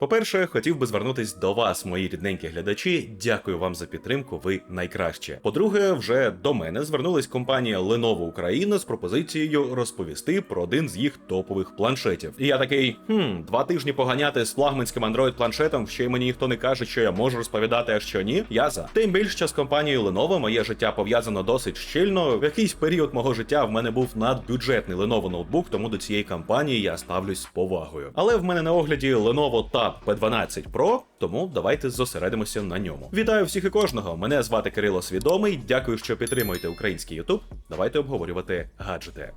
По-перше, хотів би звернутись до вас, мої рідненькі глядачі. Дякую вам за підтримку. Ви найкраще. По-друге, вже до мене звернулась компанія Lenovo Україна з пропозицією розповісти про один з їх топових планшетів. І я такий, хм, два тижні поганяти з флагманським Android планшетом, ще й мені ніхто не каже, що я можу розповідати, а що ні. Я за тим більше з компанією Lenovo моє життя пов'язано досить щільно. В якийсь період мого життя в мене був надбюджетний Lenovo ноутбук, тому до цієї компанії я ставлюсь з повагою. Але в мене на огляді Lenovo Tab P12 Pro, тому давайте зосередимося на ньому. Вітаю всіх і кожного. Мене звати Кирило Свідомий. Дякую, що підтримуєте український YouTube. Давайте обговорювати гаджети.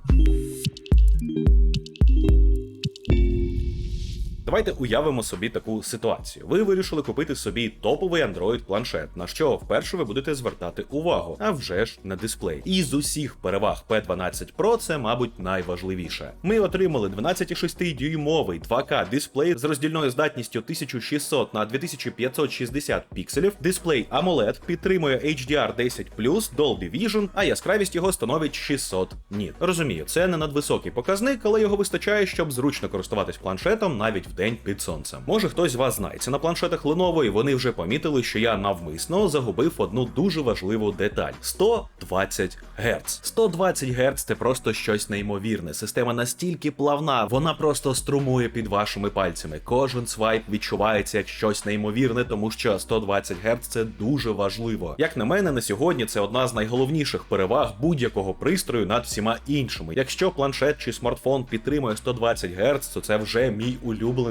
Давайте уявимо собі таку ситуацію. Ви вирішили купити собі топовий Android планшет, на що вперше ви будете звертати увагу, а вже ж на дисплей. І з усіх переваг P12 Pro це, мабуть, найважливіше. Ми отримали 12,6 дюймовий 2К дисплей з роздільною здатністю 1600 на 2560 пікселів. Дисплей AMOLED підтримує HDR10 Dolby Vision, а яскравість його становить 600 ніт. Розумію, це не надвисокий показник, але його вистачає, щоб зручно користуватись планшетом навіть в день під сонцем. Може хтось з вас знається на планшетах Lenovo, і вони вже помітили, що я навмисно загубив одну дуже важливу деталь: 120 Гц. 120 Гц це просто щось неймовірне. Система настільки плавна, вона просто струмує під вашими пальцями. Кожен свайп відчувається як щось неймовірне, тому що 120 Гц це дуже важливо. Як на мене, на сьогодні це одна з найголовніших переваг будь-якого пристрою над всіма іншими. Якщо планшет чи смартфон підтримує 120 Гц, то це вже мій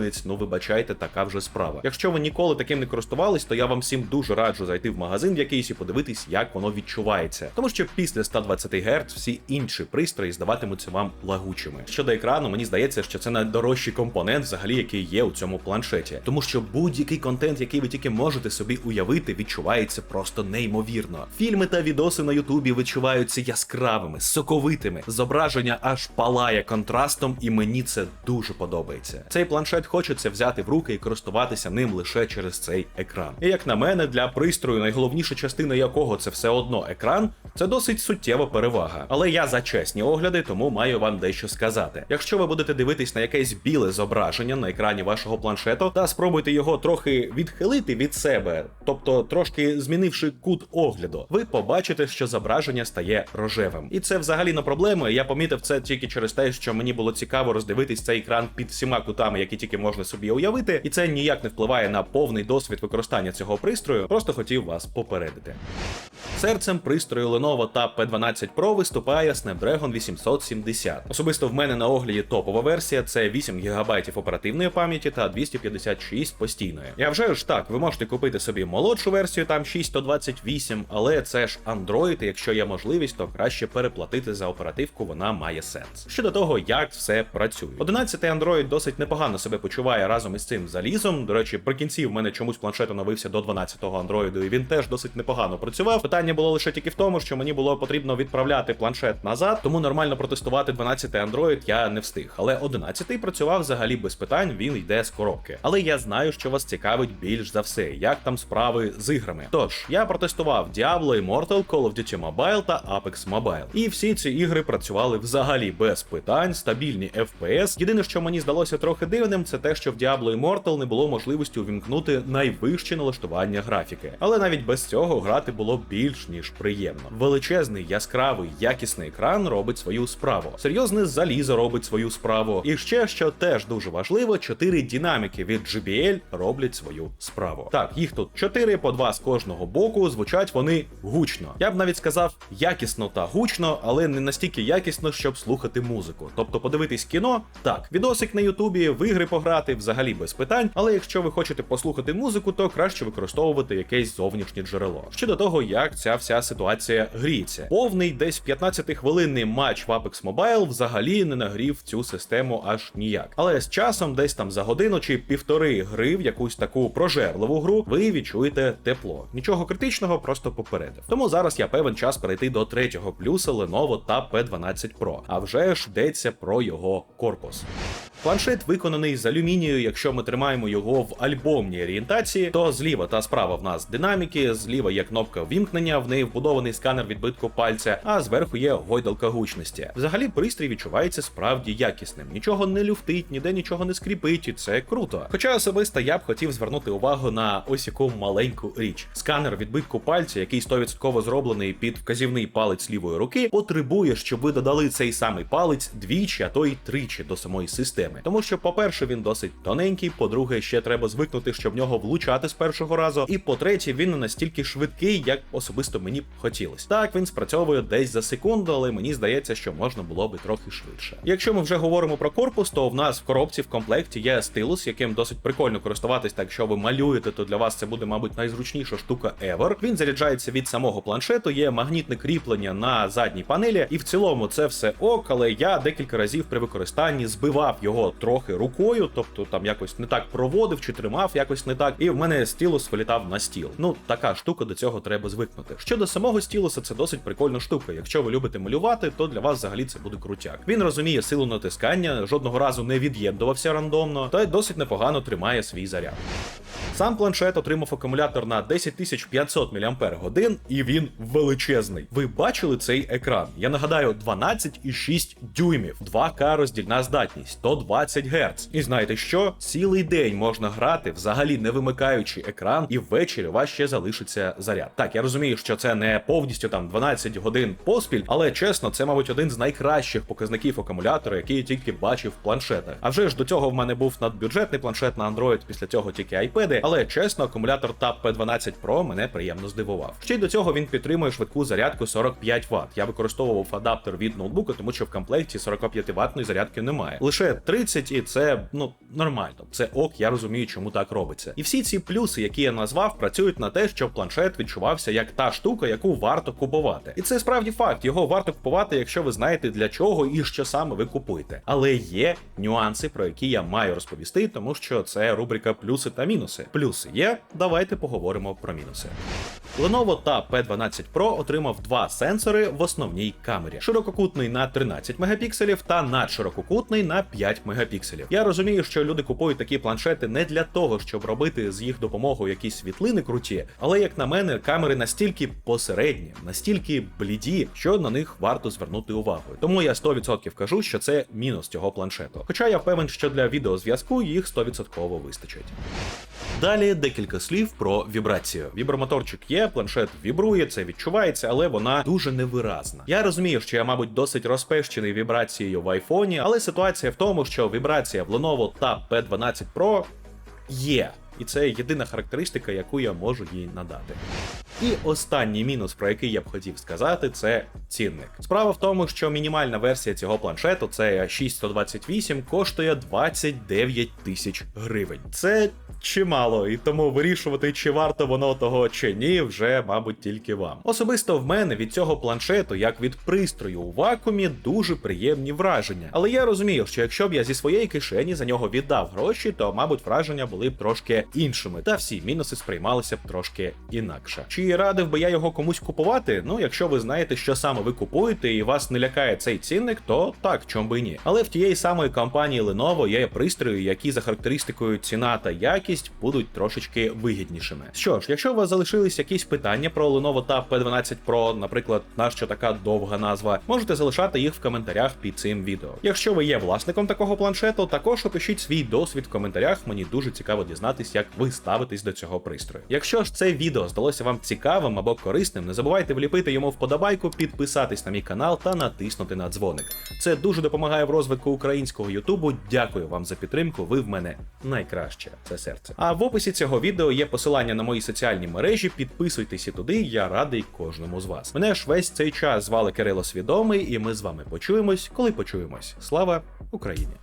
улюбленець. Ну вибачайте, така вже справа. Якщо ви ніколи таким не користувались, то я вам всім дуже раджу зайти в магазин в якийсь і подивитись, як воно відчувається. Тому що після 120 Гц всі інші пристрої здаватимуться вам лагучими. Щодо екрану, мені здається, що це найдорожчий компонент, взагалі, який є у цьому планшеті, тому що будь-який контент, який ви тільки можете собі уявити, відчувається просто неймовірно. Фільми та відоси на Ютубі відчуваються яскравими, соковитими. Зображення аж палає контрастом, і мені це дуже подобається. Цей планшет хочеться взяти в руки і користуватися ним лише через цей екран. І як на мене, для пристрою найголовніша частина якого це все одно екран, це досить суттєва перевага. Але я за чесні огляди, тому маю вам дещо сказати. Якщо ви будете дивитись на якесь біле зображення на екрані вашого планшету та спробуйте його трохи відхилити від себе, тобто трошки змінивши кут огляду, ви побачите, що зображення стає рожевим. І це взагалі не проблема. Я помітив це тільки через те, що мені було цікаво роздивитись цей екран під всіма кутами, які тільки можна собі уявити, і це ніяк не впливає на повний досвід використання цього пристрою. Просто хотів вас попередити. Серцем пристрою Lenovo Tab P12 Pro виступає Snapdragon 870. Особисто в мене на огляді топова версія це 8 ГБ оперативної пам'яті та 256 постійної. Я вже ж так, ви можете купити собі молодшу версію, там 6128, але це ж Android, і якщо є можливість, то краще переплатити за оперативку, вона має сенс. Щодо того, як все працює. 11 Android досить непогано себе почуває разом із цим залізом. До речі, при кінці в мене чомусь планшет оновився до 12-го Android, і він теж досить непогано працював. Питання було лише тільки в тому, що мені було потрібно відправляти планшет назад, тому нормально протестувати 12-й Android я не встиг. Але 11-й працював взагалі без питань, він йде з коробки. Але я знаю, що вас цікавить більш за все, як там справи з іграми. Тож я протестував Diablo Immortal, Call of Duty Mobile та Apex Mobile. І всі ці ігри працювали взагалі без питань, стабільні FPS. Єдине, що мені здалося трохи дивним, це те, що в Diablo Immortal не було можливості увімкнути найвищі налаштування графіки. Але навіть без цього грати було більш ніж приємно. Величезний, яскравий, якісний екран робить свою справу. Серйозне залізо робить свою справу. І ще що теж дуже важливо, чотири динаміки від JBL роблять свою справу. Так, їх тут чотири по два з кожного боку. Звучать вони гучно. Я б навіть сказав якісно та гучно, але не настільки якісно, щоб слухати музику. Тобто подивитись кіно, так, відосик на Ютубі, в ігри пограти взагалі без питань. Але якщо ви хочете послухати музику, то краще використовувати якесь зовнішнє джерело. Щодо того, як ця вся ситуація гріється. Повний десь 15-хвилинний матч в Apex Mobile взагалі не нагрів цю систему аж ніяк. Але з часом, десь там за годину чи півтори гри в якусь таку прожерливу гру, ви відчуєте тепло. Нічого критичного, просто попередив. Тому зараз я певен час перейти до третього плюса Lenovo Tab P12 Pro. А вже ж йдеться про його корпус. Планшет виконаний з алюмінію. Якщо ми тримаємо його в альбомній орієнтації, то зліва та справа в нас динаміки, зліва є кнопка вімкнення, в неї вбудований сканер відбитку пальця, а зверху є гойдалка гучності. Взагалі, пристрій відчувається справді якісним. Нічого не люфтить, ніде нічого не скріпить, і це круто. Хоча особисто я б хотів звернути увагу на ось яку маленьку річ. Сканер відбитку пальця, який 100% зроблений під вказівний палець лівої руки, потребує, щоб ви додали цей самий палець двічі, а то й тричі до самої системи. Тому що, по-перше, він досить тоненький, по-друге, ще треба звикнути, щоб в нього влучати з першого разу. І по-третє, він не настільки швидкий, як особисто мені б хотілося. Так, він спрацьовує десь за секунду, але мені здається, що можна було би трохи швидше. Якщо ми вже говоримо про корпус, то в нас в коробці в комплекті є стилус, яким досить прикольно користуватись. Так, якщо ви малюєте, то для вас це буде, мабуть, найзручніша штука ever. Він заряджається від самого планшету, є магнітне кріплення на задній панелі, і в цілому це все ок, але я декілька разів при використанні збивав його трохи рукою, тобто там якось не так проводив чи тримав якось не так, і в мене стілус вилітав на стіл. Ну така штука до цього треба звикнути. Щодо самого стілуса, це досить прикольна штука. Якщо ви любите малювати, то для вас взагалі це буде крутяк. Він розуміє силу натискання, жодного разу не від'єднувався рандомно, та й досить непогано тримає свій заряд. Сам планшет отримав акумулятор на 10500 мАч, і він величезний. Ви бачили цей екран? Я нагадаю, 12,6 дюймів, 2К роздільна здатність, 120 Гц. І знаєте що? Цілий день можна грати, взагалі не вимикаючи екран, і ввечері у вас ще залишиться заряд. Так, я розумію, що це не повністю там 12 годин поспіль, але чесно, це, мабуть, один з найкращих показників акумулятора, який я тільки бачив в планшетах. А вже ж до цього в мене був надбюджетний планшет на Android, після цього тільки iPad, але чесно, акумулятор Tab P12 Pro мене приємно здивував. Ще й до цього він підтримує швидку зарядку 45 Вт. Я використовував адаптер від ноутбука, тому що в комплекті 45 ваттної зарядки немає. Лише 30, і це ну нормально. Це ок, я розумію, чому так робиться. І всі ці плюси, які я назвав, працюють на те, щоб планшет відчувався як та штука, яку варто купувати. І це справді факт. Його варто купувати, якщо ви знаєте для чого і що саме ви купуєте. Але є нюанси, про які я маю розповісти, тому що це рубрика плюси та мінуси. Плюси є. Давайте поговоримо про мінуси. Lenovo Tab P12 Pro отримав два сенсори в основній камері: ширококутний на 13 мегапікселів та надширококутний на 5 мегапікселів. Я розумію, що люди купують такі планшети не для того, щоб робити з їх допомогою якісь світлини круті, але як на мене, камери настільки посередні, настільки бліді, що на них варто звернути увагу. Тому я 100% кажу, що це мінус цього планшету. Хоча я певен, що для відеозв'язку їх 100% вистачить. Далі декілька слів про вібрацію. Вібромоторчик є, планшет вібрує, це відчувається, але вона дуже невиразна. Я розумію, що я, мабуть, досить розпещений вібрацією в айфоні, але ситуація в тому, що вібрація в Lenovo Tab P12 Pro є. І це єдина характеристика, яку я можу їй надати. І останній мінус, про який я б хотів сказати, це цінник. Справа в тому, що мінімальна версія цього планшету, це 6128, коштує 29 тисяч гривень. Це чимало, і тому вирішувати, чи варто воно того чи ні, вже, мабуть, тільки вам. Особисто в мене від цього планшету, як від пристрою у вакуумі, дуже приємні враження. Але я розумію, що якщо б я зі своєї кишені за нього віддав гроші, то, мабуть, враження були б трошки іншими, та всі мінуси сприймалися б трошки інакше. Чи радив би я його комусь купувати? Ну, якщо ви знаєте, що саме ви купуєте, і вас не лякає цей цінник, то так, чом би ні. Але в тієї самої компанії Lenovo є пристрої, які за характеристикою ціна та якість будуть трошечки вигіднішими. Що ж, якщо у вас залишились якісь питання про Lenovo Tab P12 Pro, наприклад, нащо така довга назва, можете залишати їх в коментарях під цим відео. Якщо ви є власником такого планшету, також опишіть свій досвід в коментарях. Мені дуже цікаво дізнатись, як ви ставитесь до цього пристрою. Якщо ж це відео здалося вам цікавим або корисним, не забувайте вліпити йому вподобайку, підписатись на мій канал та натиснути на дзвоник. Це дуже допомагає в розвитку українського Ютубу. Дякую вам за підтримку. Ви в мене найкраще. Це серце. А в описі цього відео є посилання на мої соціальні мережі. Підписуйтесь і туди, я радий кожному з вас. Мене ж весь цей час звали Кирило Свідомий, і ми з вами почуємось, коли почуємось. Слава Україні!